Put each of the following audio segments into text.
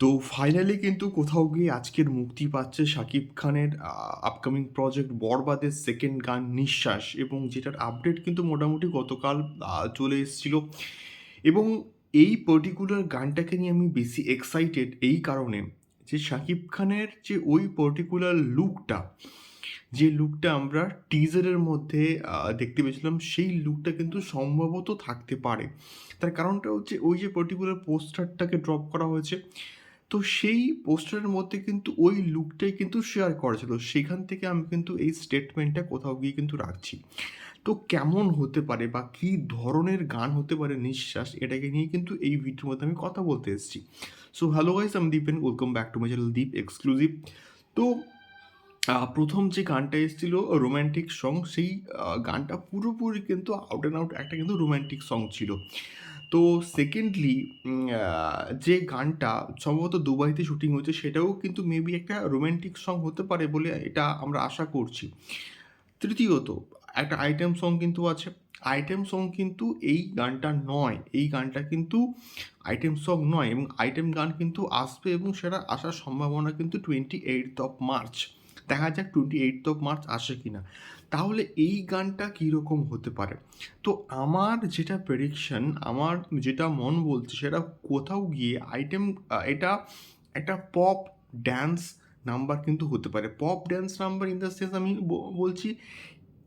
তো ফাইনালি কিন্তু কোথাও গিয়ে আজকের মুক্তি পাচ্ছে শাকিব খানের আপকামিং প্রজেক্ট বরবাদের সেকেন্ড গান নিঃশ্বাস এবং যেটার আপডেট কিন্তু মোটামুটি গতকাল চলে এসেছিল। এবং এই পার্টিকুলার গানটাকে নিয়ে আমি বেশি এক্সাইটেড এই কারণে যে শাকিব খানের যে ওই পার্টিকুলার লুকটা যে লুকটা আমরা টিজারের মধ্যে দেখতে পেয়েছিলাম, সেই লুকটা কিন্তু সম্ভবত থাকতে পারে। তার কারণটা হচ্ছে ওই যে পার্টিকুলার পোস্টারটাকে ড্রপ করা হয়েছে তো সেই পোস্টারের মধ্যে কিন্তু ওই লুকটাই কিন্তু শেয়ার করা ছিল। সেখান থেকে আমি কিন্তু এই স্টেটমেন্টটা কোথাও গিয়ে কিন্তু রাখছি। তো কেমন হতে পারে বা কী ধরনের গান হতে পারে নিঃশ্বাস, এটাকে নিয়ে কিন্তু এই ভিডিওর মধ্যে আমি কথা বলতে এসেছি। সো হ্যালো গাইস আমি Dipen welcome back to my channel Deep exclusive তো প্রথম যে গানটা এসেছিল রোম্যান্টিক সং সেই গানটা পুরোপুরি কিন্তু আউট অ্যান্ড আউট একটা কিন্তু রোম্যান্টিক সং ছিল। তো সেকেন্ডলি যে গানটা সম্ভবত দুবাইতে শুটিং হয়েছে, সেটাও কিন্তু মেবি একটা রোম্যান্টিক সং হতে পারে বলে এটা আমরা আশা করছি। তৃতীয়ত, একটা আইটেম সং কিন্তু আছে। আইটেম সং কিন্তু এই গানটা নয়। এই গানটা কিন্তু আইটেম সং নয় এবং আইটেম গান কিন্তু আসবে এবং সেটা আসার সম্ভাবনা কিন্তু টোয়েন্টি এইট অফ মার্চ দেখা যাক টোয়েন্টি এইট অফ মার্চ আসে কিনা। তাহলে এই গানটা কীরকম হতে পারে? তো আমার যেটা প্রেডিকশন আমার যেটা মন বলছে সেটা কোথাও গিয়ে আইটেম এটা একটা পপ ড্যান্স নাম্বার কিন্তু হতে পারে। Pop dance number in the sense আমি বলছি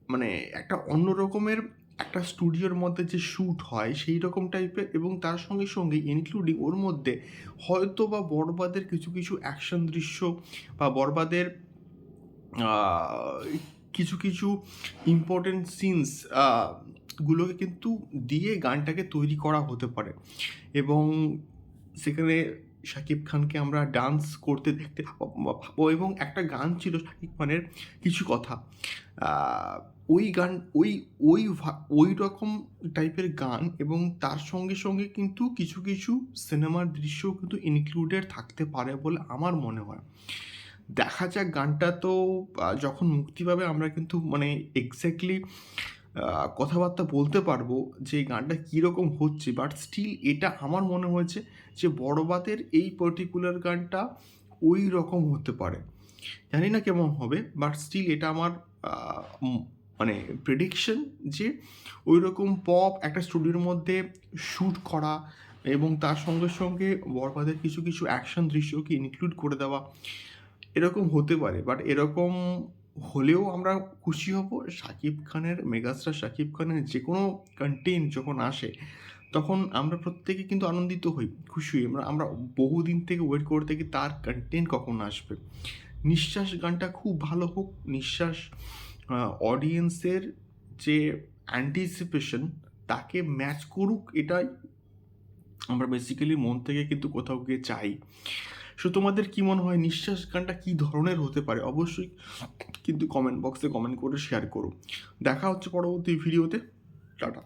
মানে একটা অন্য রকমের একটা স্টুডিওর মধ্যে যে শ্যুট হয় সেই রকম টাইপের এবং তার সঙ্গে সঙ্গে ইনক্লুডিং ওর মধ্যে হয়তো বা বরবাদের কিছু কিছু অ্যাকশন দৃশ্য বা বরবাদের কিছু কিছু ইম্পর্টেন্ট সিনস গুলোকে কিন্তু দিয়ে গানটাকে তৈরি করা হতে পারে। এবং সেখানে শাকিব খানকে আমরা ডান্স করতে দেখতে পাবো এবং একটা গান ছিল শাকিব খানের কিছু কথা। ওই গান, ওই ওই ওই রকম টাইপের গান এবং তার সঙ্গে সঙ্গে কিন্তু কিছু কিছু সিনেমার দৃশ্যও কিন্তু ইনক্লুডেড থাকতে পারে বলে আমার মনে হয়। দেখা যাক, গানটা তো যখন মুক্তি পাবে আমরা কিন্তু মানে এক্স্যাক্টলি কথাবার্তা বলতে পারব যে গানটা কীরকম হচ্ছে। বাট স্টিল এটা আমার মনে হয়েছে যে বড়বাদের এই পার্টিকুলার গানটা ওই রকম হতে পারে। জানি না কেমন হবে বাট স্টিল এটা আমার মানে প্রেডিকশন যে ওই রকম পপ একটা স্টুডিওর মধ্যে শ্যুট করা এবং তার সঙ্গে সঙ্গে বরবাদের কিছু কিছু অ্যাকশন দৃশ্যকে ইনক্লুড করে দেওয়া। এরকম হতে পারে বাট এরকম হলেও আমরা খুশি হব। শাকিব খানের, মেগাস্টার শাকিব খানের যে কোনো কন্টেন্ট যখন আসে, তখন আমরা প্রত্যেকে কিন্তু আনন্দিত হই, খুশি হই। আমরা আমরা বহুদিন থেকে ওয়েট করে থাকি তার কন্টেন্ট কখন আসবে। নিঃশ্বাস গানটা খুব ভালো হোক, নিঃশ্বাস অডিয়েন্সের যে অ্যান্টিসিপেশন তাকে ম্যাচ করুক, এটাই আমরা বেসিক্যালি মন থেকে কিন্তু কোথাও গিয়ে চাই। সো তোমাদের কী মনে হয় নিঃশ্বাস গানটা কী ধরনের হতে পারে? অবশ্যই কিন্তু কমেন্ট বক্সে কমেন্ট করে শেয়ার করো। দেখা হচ্ছে পরবর্তী ভিডিওতে টাটা।